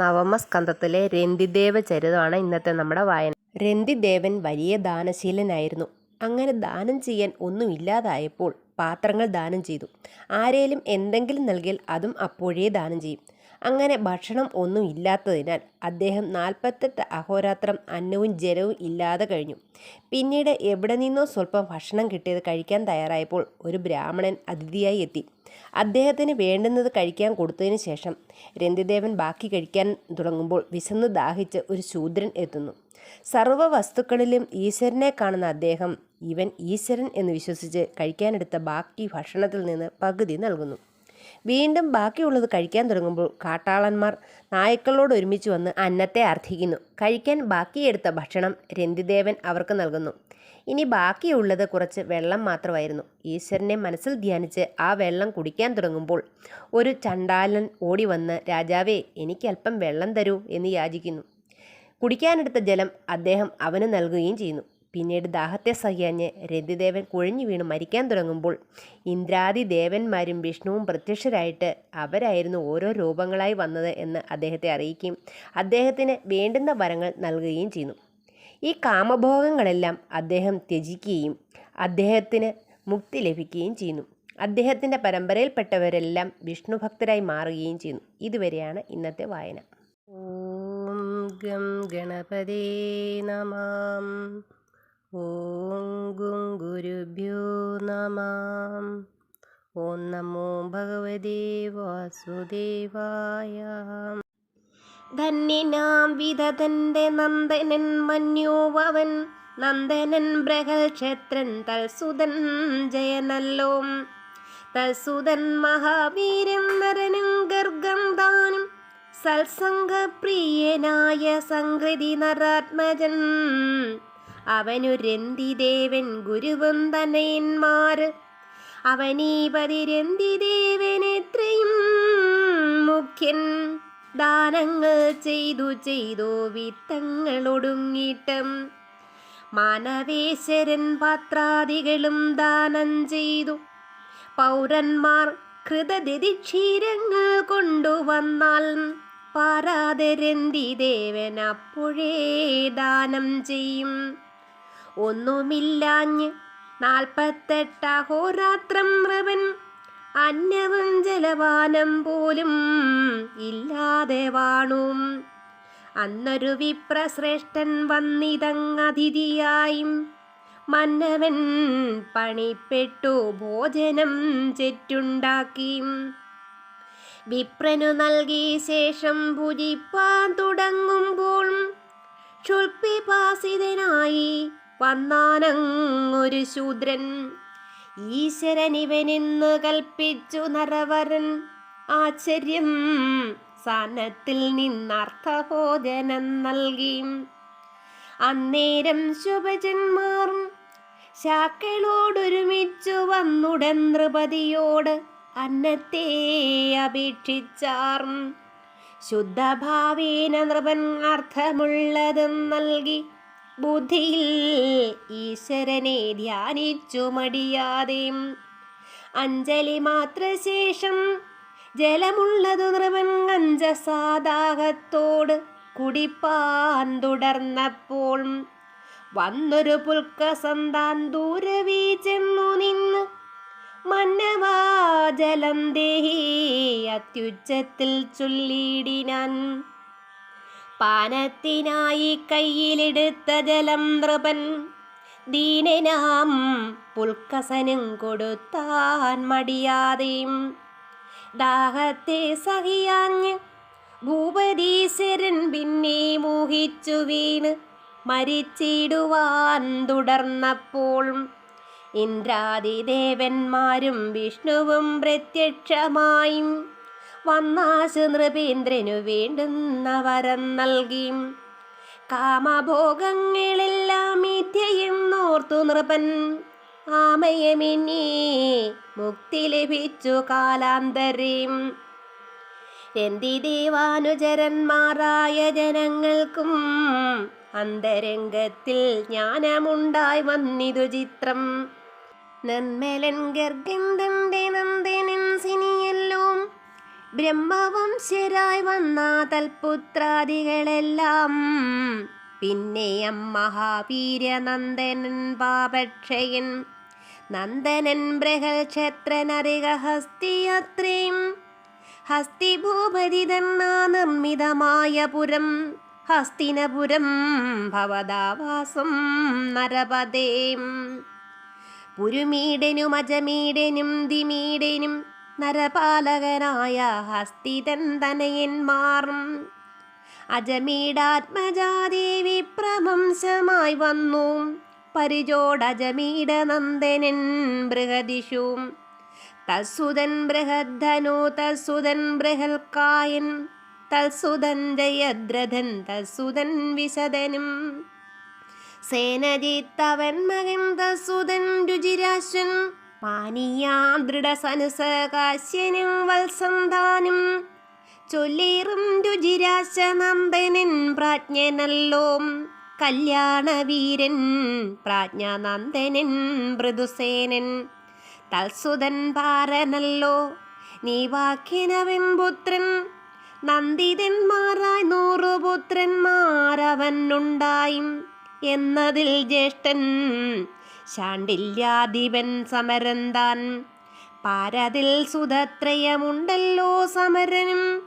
നവമസ്കന്ധത്തിലെ രന്തിദേവ ചരിതമാണ് ഇന്നത്തെ നമ്മുടെ വായന. രന്തിദേവൻ വലിയ ദാനശീലനായിരുന്നു. അങ്ങനെ ദാനം ചെയ്യാൻ ഒന്നുമില്ലാതായപ്പോൾ പാത്രങ്ങൾ ദാനം ചെയ്തു. ആരേലും എന്തെങ്കിലും നൽകിയാൽ അതും അപ്പോഴേ ദാനം ചെയ്യും. അങ്ങനെ ഭക്ഷണം ഒന്നും ഇല്ലാത്തതിനാൽ അദ്ദേഹം നാൽപ്പത്തെട്ട് അഹോരാത്രം അന്നവും ജലവും ഇല്ലാതെ കഴിഞ്ഞു. പിന്നീട് എവിടെ നിന്നോ സ്വല്പം ഭക്ഷണം കിട്ടിയത് കഴിക്കാൻ തയ്യാറായപ്പോൾ ഒരു ബ്രാഹ്മണൻ അതിഥിയായി എത്തി. അദ്ദേഹത്തിന് വേണ്ടുന്നത് കഴിക്കാൻ കൊടുത്തതിന് ശേഷം രന്തിദേവൻ ബാക്കി കഴിക്കാൻ തുടങ്ങുമ്പോൾ വിശന്ന് ദാഹിച്ച് ഒരു ശൂദ്രൻ എത്തുന്നു. സർവ വസ്തുക്കളിലും ഈശ്വരനെ കാണുന്ന അദ്ദേഹം ഇവൻ ഈശ്വരൻ എന്ന് വിശ്വസിച്ച് കഴിക്കാനെടുത്ത ബാക്കി ഭക്ഷണത്തിൽ നിന്ന് പകുതി നൽകുന്നു. വീണ്ടും ബാക്കിയുള്ളത് കഴിക്കാൻ തുടങ്ങുമ്പോൾ കാട്ടാളന്മാർ നായ്ക്കളോട് ഒരുമിച്ച് വന്ന് അന്നത്തെ അർത്ഥിക്കുന്നു കഴിക്കാൻ ബാക്കിയെടുത്ത ഭക്ഷണം രന്തിദേവൻ അവർക്ക് നൽകുന്നു. ഇനി ബാക്കിയുള്ളത് കുറച്ച് വെള്ളം മാത്രമായിരുന്നു. ഈശ്വരനെ മനസ്സിൽ ധ്യാനിച്ച് ആ വെള്ളം കുടിക്കാൻ തുടങ്ങുമ്പോൾ ഒരു ചണ്ടാലൻ ഓടി വന്ന് രാജാവേ എനിക്ക് അല്പം വെള്ളം തരൂ എന്ന് യാചിക്കുന്നു. കുടിക്കാനെടുത്ത ജലം അദ്ദേഹം അവന് നൽകുകയും ചെയ്യുന്നു. പിന്നീട് ദാഹത്തെ സഹിയാഞ്ഞ് രതിദേവൻ കുഴഞ്ഞു വീണ് മരിക്കാൻ തുടങ്ങുമ്പോൾ ഇന്ദ്രാദി ദേവന്മാരും വിഷ്ണുവും പ്രത്യക്ഷരായിട്ട് അവരായിരുന്നു ഓരോ രൂപങ്ങളായി വന്നത് എന്ന് അദ്ദേഹത്തെ അറിയിക്കുകയും അദ്ദേഹത്തിന് വേണ്ടുന്ന വരങ്ങൾ നൽകുകയും ചെയ്യുന്നു. ഈ കാമഭോഗങ്ങളെല്ലാം അദ്ദേഹം ത്യജിക്കുകയും അദ്ദേഹത്തിന് മുക്തി ലഭിക്കുകയും ചെയ്യുന്നു. അദ്ദേഹത്തിന്റെ പരമ്പരയിൽപ്പെട്ടവരെല്ലാം വിഷ്ണു ഭക്തരായി മാറുകയും ചെയ്യുന്നു. ഇതുവരെയാണ് ഇന്നത്തെ വായന. ഓം ഗം ഗണപതേ നമാം. ഓം ഗുരുഭ്യോ നമാം. ഓം നമോ ഭഗവതേ വാസുദേവായ. ധന്യനാം വിധതന്റെ നന്ദനൻ മന്യോവൻ നന്ദനൻ ബ്രഹൽ ക്ഷേത്രൻ തൽസുതൻ ജയനല്ലോം. തൽസുതൻ മഹാവീരൻ നരനും ഗർഗം ദാനം സത്സംഗപ്രിയനായ സംഗതി നരാത്മജൻ. അവനു രന്തിദേവൻ ഗുരുവും അവനീപതി രന്തിദേവനെത്രയും മുഖ്യൻ. ദാനങ്ങൾ ചെയ്തു ചെയ്തു വിത്തങ്ങളൊടുങ്ങിയിട്ടും മാനവേശ്വരൻ പാത്രാദികളും ദാനം ചെയ്തു. പൗരന്മാർ കൃതദിക്ഷീരങ്ങൾ കൊണ്ടുവന്നാൽ പാരാതരന്തി ദേവൻ അപ്പോഴേ ദാനം ചെയ്യും. ഒന്നുമില്ലാഞ്ഞ് നാൽപ്പത്തെട്ട് അഹോരാത്രം നൃപൻ അന്നവും ജലപാനം പോലും ഇല്ലാതെ വാണും. അന്നൊരു വിപ്രശ്രേഷ്ഠൻ വന്നിതങ്ങതിഥിയായും. മന്നവൻ പണിപ്പെട്ടു ഭോജനം ചെറ്റുണ്ടാക്കി. വിപ്രനു നൽകി ശേഷം ഭുജിപ്പാൻ തുടങ്ങുമ്പോൾ ക്ഷുൽപിപാസിതനായി വന്നാനങ്ങൊരു ശൂദ്രൻ. ഈശ്വരൻ ഇവനെന്ന് കൽപ്പിച്ചു നരവരൻ. ആശ്ചര്യം സാനത്തിൽ നിന്നർത്ഥഹോജനം നൽകി. അന്നേരം ശുഭജന്മാർ ശാക്കളോടൊരുമിച്ചു വന്നുടൻ നൃപതിയോട് അന്നത്തെ അപേക്ഷിച്ചാർ. ശുദ്ധഭാവേന നൃപൻ അർത്ഥമുള്ളതും നൽകി. ബുദ്ധിയിൽ ഈശ്വരനെ ധ്യാനിച്ചു മടിയാതെ. അഞ്ജലി മാത്ര ശേഷം ജലമുള്ളതു നിറവൻ അഞ്ചസാദാഹത്തോട് കുടിപ്പാൻ തുടർന്നപ്പോൾ വന്നൊരു പുൽക്ക സന്താൻ ദൂരവീ ചെന്നു നിന്ന് മന്നവാ ജലം ദേഹി അത്യുച്ചത്തിൽ ചൊല്ലിയിടിനാൻ പാനത്തിനായി കയ്യിലെടുത്ത ജലം നൃപൻ. ദീനനാം പുൽക്കസനും കൊടുത്താൻ മടിയാതെയും. ദാഹത്തെ സഹിയാഞ്ഞ് ഭൂപതീശ്വരൻ പിന്നെ മോഹിച്ചു വീണ് മരിച്ചിടുവാൻ തുടർന്നപ്പോൾ ഇന്ദ്രാദിദേവന്മാരും വിഷ്ണുവും പ്രത്യക്ഷമായും വന്നാശു നൃപേന്ദ്രനു വേണ്ടുന്ന വരം നൽകി. കാമഭോഗങ്ങളെല്ലാം മിഥ്യയെന്നോർത്തു നൃപൻ. ആമയമിന്നേ മുക്തി ലഭിച്ചു എന്തി രന്തിദേവാനുചരന്മാരായ ജനങ്ങൾക്കും അന്തരംഗത്തിൽ ജ്ഞാനമുണ്ടായി വന്നിതു ചിത്രം. നന്മലൻ ഗർഗന്ധന്റെ നന്ദനൻ സിനിയല്ലോ ബ്രഹ്മവംശരായി വന്ന തൽപുത്രാദികളെല്ലാം. പിന്നെയം മഹാവീര്യനന്ദനൻ പാപക്ഷയൻ. നന്ദനൻ ബൃഹൽ ക്ഷത്രനറിക ഹസ്തിയത്രയും ഹസ്തിഭൂപതി തന്നാ നിർമ്മിതമായ പുരം. ഹസ്തിനപുരം ഭവദാവാസം നരപതേം. പുരുമീടനും അജമീടനും ദിമീടനും നരപാലകനായ ഹസ്തിതൻ തനയന്മാറും അജമീടാത്മജാദേവി വന്നു. പരിചോടജമീട നന്ദനൻ ബൃഹദിഷു തത്സുതൻ ബൃഹദ്ധനോ തത്സുതൻ ബൃഹൽക്കായൻ തത്സുതൻ ജയദ്രഥൻ തത്സുതൻ വിശദനും സേനജിത്തവൻ മകൻ തസുതൻ രുചിരാശൻ മാനിയാ ദൃഢസനുസകാശ്യനും വത്സന്താനും. ചൊല്ലേറും രുചിരാശ നന്ദനൻ പ്രാജ്ഞനല്ലോ. കല്യാണവീരൻ പ്രാജ്ഞാനന്ദനൻ മൃദുസേനൻ. തൽസുതൻ പാരനല്ലോ. നീ വാക്കിനവൻ പുത്രൻ നന്ദിതന്മാരായി നൂറു പുത്രന്മാരവനുണ്ടായി എന്നതിൽ ജ്യേഷ്ഠൻ ശാണ്ടില്യാധിപൻ സമരന്താൻ. പാരതിൽ സുതത്രയമുണ്ടല്ലോ സമരനും.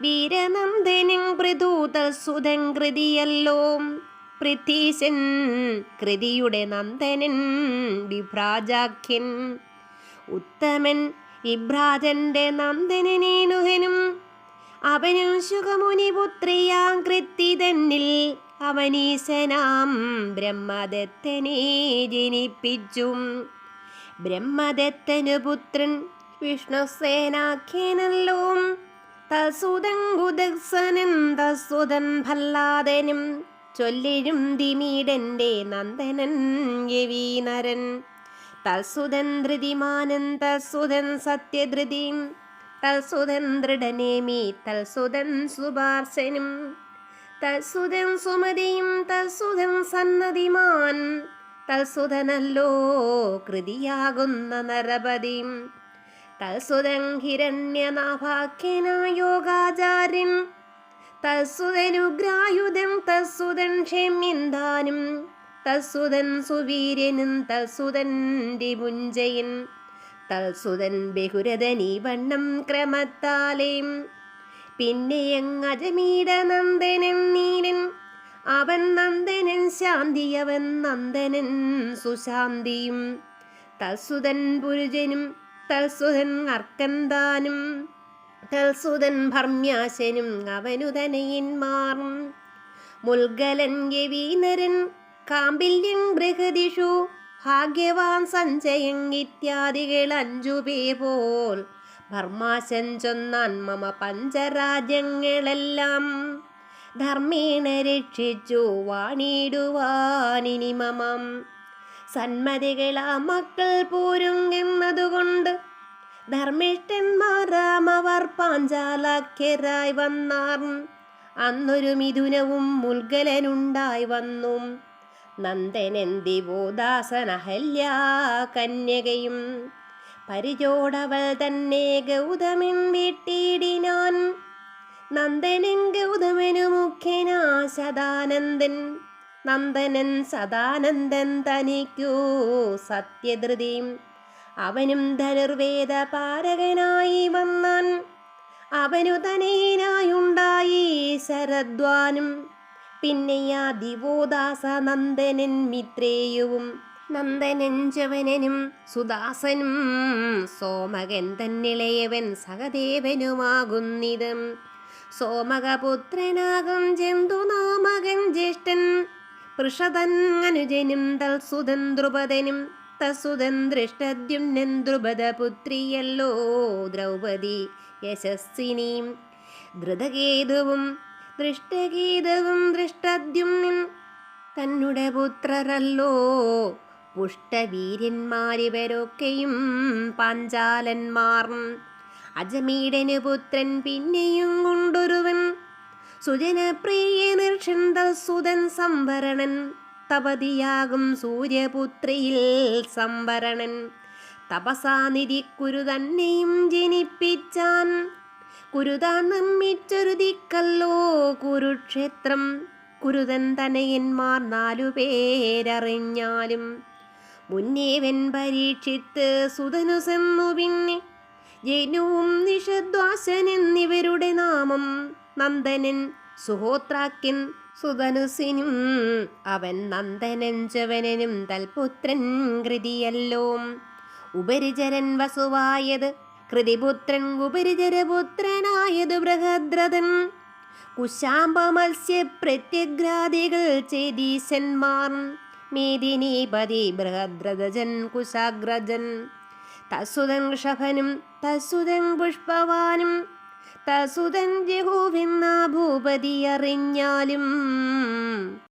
വീരനന്ദനും പൃഥൂതൽ സുതൻ കൃതിയല്ലോ പൃഥീശൻ കൃതിയുടെ നന്ദനൻ വിഭ്രാജാഖ്യൻ. ഉത്തമൻ ഇഭ്രാജന്റെ നന്ദനനേനുഹനും. അവനും പുത്രിയാം കൃത്തി തന്നിൽ അവനീശനാം ബ്രഹ്മദത്തനെ ജനിപ്പിച്ചു. ബ്രഹ്മദത്തനു പുത്രൻ വിഷ്ണുസേനാഖ്യനല്ലോ. തസുതൻ കുദക്സനൻ തസുതൻ ഭല്ലാദനും ചൊല്ലിരും ദിമീടന്റെ നന്ദനൻ യവീനരൻ. തൽസുതൻ ധൃതിമാനൻ തൽസുതൻ സത്യധൃതിയും. തൽസുതൻ ദൃഢനേമി തൽസുതൻ സുഭാർസനും തൽസുതൻ സുമതിയും തത്സുതൻ സന്നതിമാൻ. തത്സുതനല്ലോ കൃതിയാകുന്ന നരപതിയും തത്സുതൻ ഹിരണ്യനാഭാഖ്യനായോഗാചാര്യൻ തത്സുതനുഗ്രായുധം തത്സുതൻ ക്ഷമ്യന്താനും. തത്സുതൻ സുവീര്യനും തത്സുതൻ രിപുഞ്ചയൻ തത്സുതൻ ബഹുരതനീ വണ്ണം ക്രമത്താലേം. പിന്നെ അജമീട നന്ദനൻ നീലൻ അവൻ നന്ദനൻ ശാന്തിയവൻ നന്ദനൻ സുശാന്തിയും. തൽസുതൻ പുരുജനും തൽസുതൻ അർക്കന്താനും. തൽസുതൻ ഭർമ്യാശനും അവനുതനയന്മാർ മുൽഗലൻ ഗവീനരൻ കാമ്പില്യൻ ബൃഹദിഷു. ഭാഗ്യവാൻ സഞ്ജയൻ ഇത്യാദികൾ അഞ്ചു പേർ പോൽ. ഭർമാശൻ മമ പഞ്ചരാജ്യങ്ങളെല്ലാം ധർമ്മേണ രക്ഷിച്ചു വാണിടുവാനിനി മമം. സന്മതികളാ മക്കൾ പോരുങ്ങെന്നതുകൊണ്ട് ധർമ്മിഷ്ഠന്മാരാം അവർ പാഞ്ചാലാഖ്യരായി വന്നാർ. അന്നൊരു മിഥുനവും മുൽഗലനുണ്ടായി വന്നു. നന്ദനൻ ബോദാസനഹല്യാ കന്യകയും പരിചോടവൾ തന്നെ ഗൗതമൻ വീട്ടിടിനാൻ. നന്ദനൻ ഗൗതമനു മുഖ്യനാ സദാനന്ദൻ. നന്ദനൻ സദാനന്ദൻ തനിക്കൂ സത്യധൃതി അവനും ധനുർവേദ പാരകനായി വന്നാൻ. അവനു തനേനായുണ്ടായി ശരദ്വാനും. പിന്നെ ആ ദിവോദാസ നന്ദനൻ മിത്രേയുവും. നന്ദനൻ ചവനനും സുദാസനും സോമകൻ തന്നിളയവൻ സഹദേവനുമാകുന്നിതം. സോമകപുത്രനാകും ജന്തുനാമകൻ ജ്യേഷ്ഠൻ അനുജനും തൽസുതൻ ദ്രുപദനും തസുതൻ ദൃഷ്ടദ്യുമ്നൻ ദ്രുപദപുത്രിയല്ലോ ദ്രൗപദി യശസ്വിനിയും. ധൃതകേതുവും ദൃഷ്ടഗീതവും ദൃഷ്ടദ്യുമ്നും തന്നുടെ പുത്രരല്ലോ പുഷ്ടവീര്യന്മാരിവരൊക്കെയും പാഞ്ചാലന്മാർ. അജമീടന് പുത്രൻ പിന്നെയും കൊണ്ടൊരുവൻ. സുജനപ്രിയനിർഷന്തൽ സുതൻ സംവരണൻ. തപതിയാകും സൂര്യപുത്രിയിൽ സംവരണൻ. തപസാനിധി കുരു തന്നെയും ജനിപ്പിച്ചാൻ. കുരുതാൻ നിർമ്മിച്ചൊരുതിക്കല്ലോ കുരുക്ഷേത്രം. കുരുതൻ തനയന്മാർ നാലു പേരറിഞ്ഞാലും മുന്നേവൻ പരീക്ഷിത്ത് സുതനു സെന്നു പിന്നെ. ജനുവും നിഷദ്വാസൻ എന്നിവരുടെ നാമം നന്ദനൻ സുഹോത്രാക്കിൻ സുതനുസിനും അവൻ നന്ദനൻ ചവനനും തൽപുത്രൻ കൃതിയല്ലോ. ഉപരിചരൻ വസുവായത് കൃതിപുത്രൻ ഉപരിചരപുത്രനായത് ബൃഹദ്രഥൻ. കുശാംബ പ്രത്യഗ്രാദികൾ ചേതീശന്മാർ മേദിനീപതി ബൃഹദ്രഥജൻ കുശാഗ്രജൻ തസുതൻ ഷഭനും തസുതൻ പുഷ്പവാനും തസുതൻ ജഹുവെന്ന ഭൂപതി അറിഞ്ഞാലും